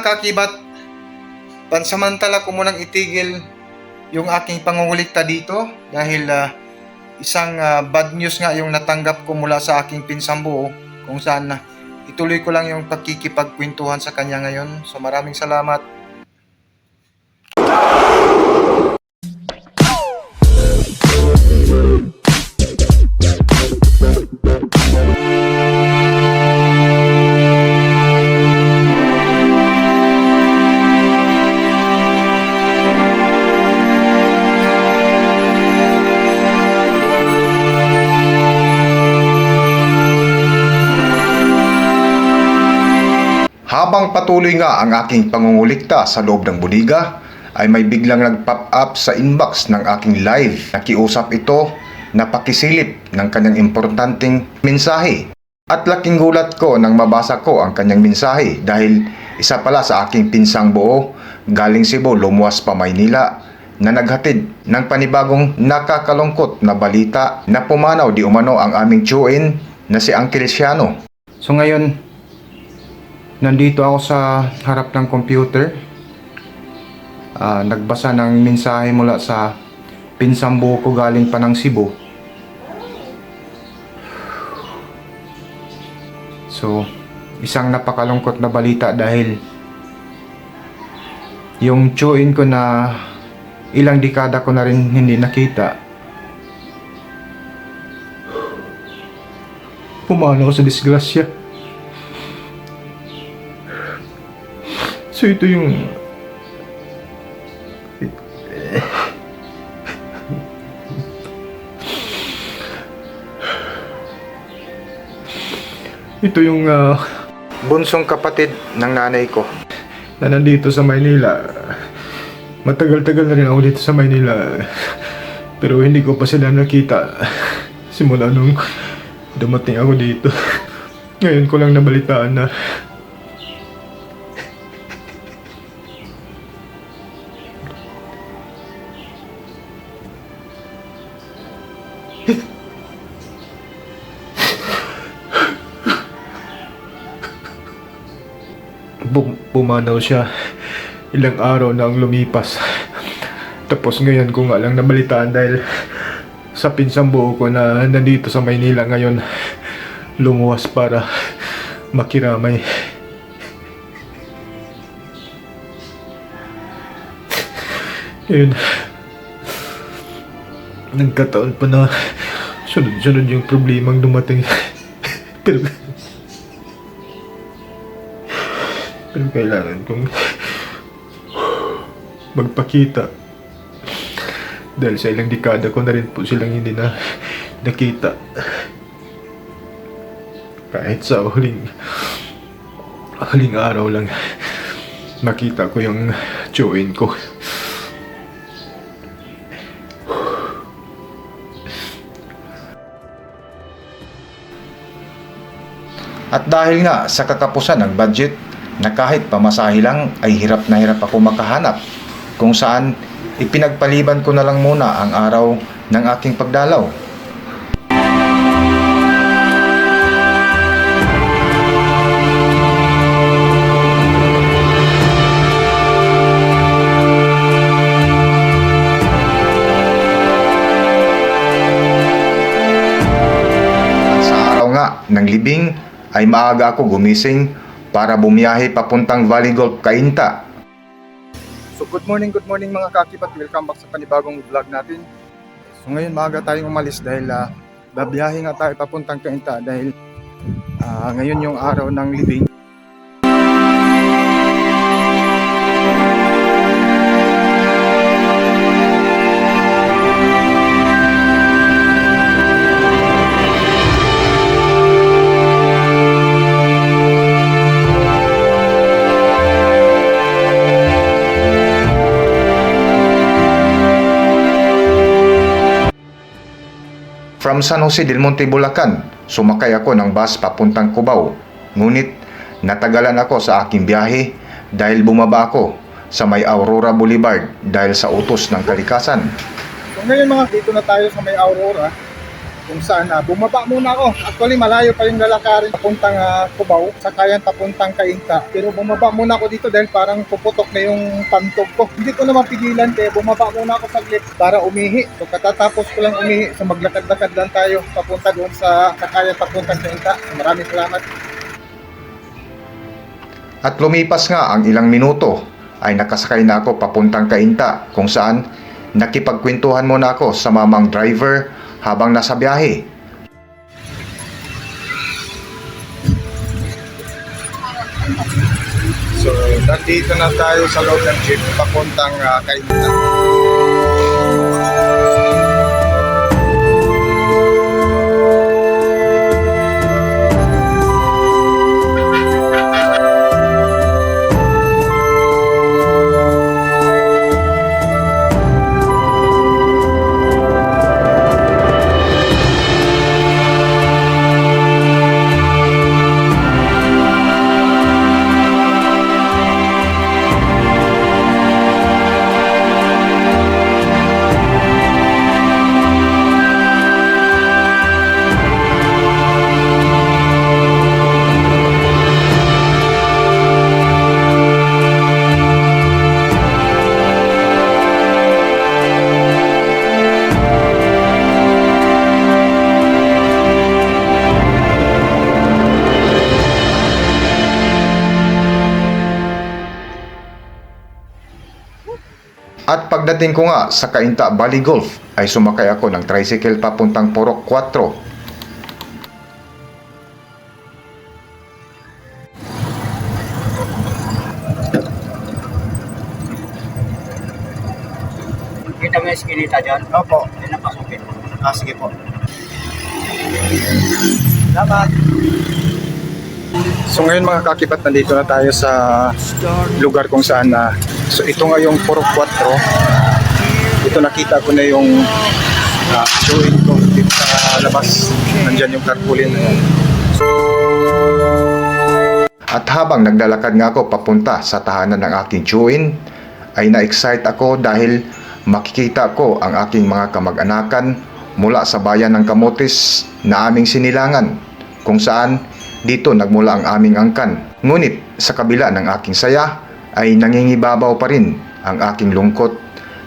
kakibat, pansamantala ko munang itigil yung aking pangungulikta dito dahil ah, isang ah, bad news nga yung natanggap ko mula sa aking pinsang buo kung saan na ituloy ko lang yung pagkikipagkwentuhan sa kanya ngayon. So maraming salamat. Habang patuloy nga ang aking pangungulikta sa loob ng budiga, ay may biglang nag-pop up sa inbox ng aking live. Nakiusap ito na pakisilip ng kanyang importanteng mensahe. At laking gulat ko nang mabasa ko ang kanyang mensahe dahil isa pala sa aking pinsang buo galing Cebu lumuwas pa Maynila na naghatid ng panibagong nakakalungkot na balita na pumanaw di umano ang aming tiyuin na si Uncle Siano. So ngayon, nandito ako sa harap ng computer. Ah, nagbasa ng mensahe mula sa pinsang buo ko galing pa ng Cebu. So, isang napakalungkot na balita dahil yung tsuin ko na ilang dekada ko na rin hindi nakita. Pumano ako sa disgrasya. So ito yung Ito yung ah, bunsong kapatid ng nanay ko na nandito sa Maynila. Matagal-tagal na rin ako dito sa Maynila. Pero hindi ko pa sila nakita simula nung dumating ako dito. Ngayon ko lang nabalitaan na pumanaw siya ilang araw na ang lumipas. Tapos ngayon ko nga lang nabalitaan dahil sa pinsang buo ko na nandito sa Maynila ngayon lumuwas para makiramay. Yun. Nagkataon pa na sunod-sunod yung problemang dumating. Pero Pero kailangan kong magpakita. Dahil sa ilang dekada ko na rin po silang hindi na nakita. Kahit sa huling huling araw lang nakita ko yung tsuin ko. At dahil nga sa kakapusan ng budget na kahit pamasahe lang ay hirap na hirap ako makahanap kung saan ipinagpaliban ko na lang muna ang araw ng aking pagdalaw. At sa araw nga ng libing ay maaga ako gumising para bumiyahe papuntang Valley Golf Kainta. So good morning, good morning mga kakibat. Welcome back sa panibagong vlog natin. So ngayon maaga tayong umalis dahil uh, babiyahe nga tayo papuntang Kainta dahil ah, ngayon yung araw ng libing. From San Jose del Monte, Bulacan, sumakay ako ng bus papuntang Cubao. Ngunit natagalan ako sa aking biyahe dahil bumaba ako sa may Aurora Boulevard dahil sa utos ng kalikasan. So ngayon mga dito na tayo sa may Aurora. Kung saan ah, bumaba muna ako. Actually, malayo pa yung lalakarin papuntang uh, Cubao, sakayan papuntang Kainta. Pero bumaba muna ako dito dahil parang puputok na yung pantog ko. Hindi ko naman pigilan kaya bumaba muna ako saglit para umihi. So katatapos ko lang umihi, so maglakad-lakad lang tayo papunta doon sa sakayan papuntang Kainta. Maraming salamat. At lumipas nga ang ilang minuto ay nakasakay na ako papuntang Kainta kung saan nakipagkwentuhan muna ako sa mamang driver habang nasa biyahe. So, nandito na tayo sa loob ng jeep papuntang uh, Kainta. At pagdating ko nga sa Kainta Valley Golf ay sumakay ako ng tricycle papuntang Porok 4 Kita mo yung eskinita dyan? Opo. Yan ang pasukin. Ah, sige po. Salamat. So ngayon mga kakibat, nandito na tayo sa lugar kung saan na so ito nga yung Puro 4. Ito nakita ko na yung uh, showing ko dito sa labas. Nandyan yung tarpaulin yan. At habang naglalakad nga ako papunta sa tahanan ng aking chewin, ay na-excite ako dahil makikita ko ang aking mga kamag-anakan mula sa bayan ng Kamotes na aming sinilangan kung saan dito nagmula ang aming angkan. Ngunit sa kabila ng aking saya ay nangingibabaw pa rin ang aking lungkot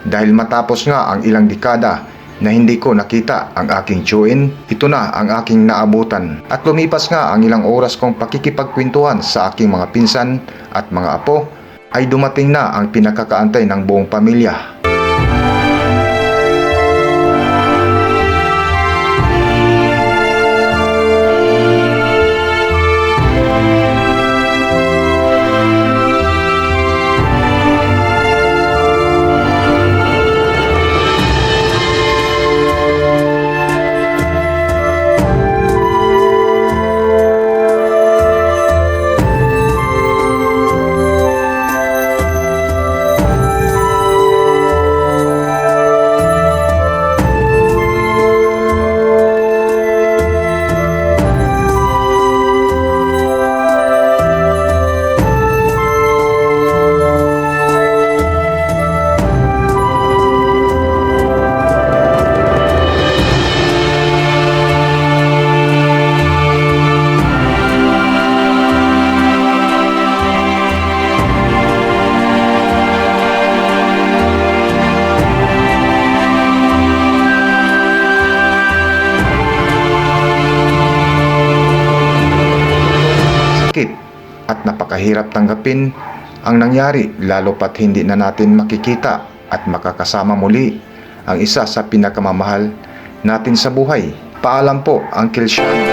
dahil matapos nga ang ilang dekada na hindi ko nakita ang aking chewin, ito na ang aking naabutan. At lumipas nga ang ilang oras kong pakikipagkwentuhan sa aking mga pinsan at mga apo, ay dumating na ang pinakakaantay ng buong pamilya. Napakahirap tanggapin ang nangyari lalo pat hindi na natin makikita at makakasama muli ang isa sa pinakamamahal natin sa buhay. Paalam po, Uncle Sean.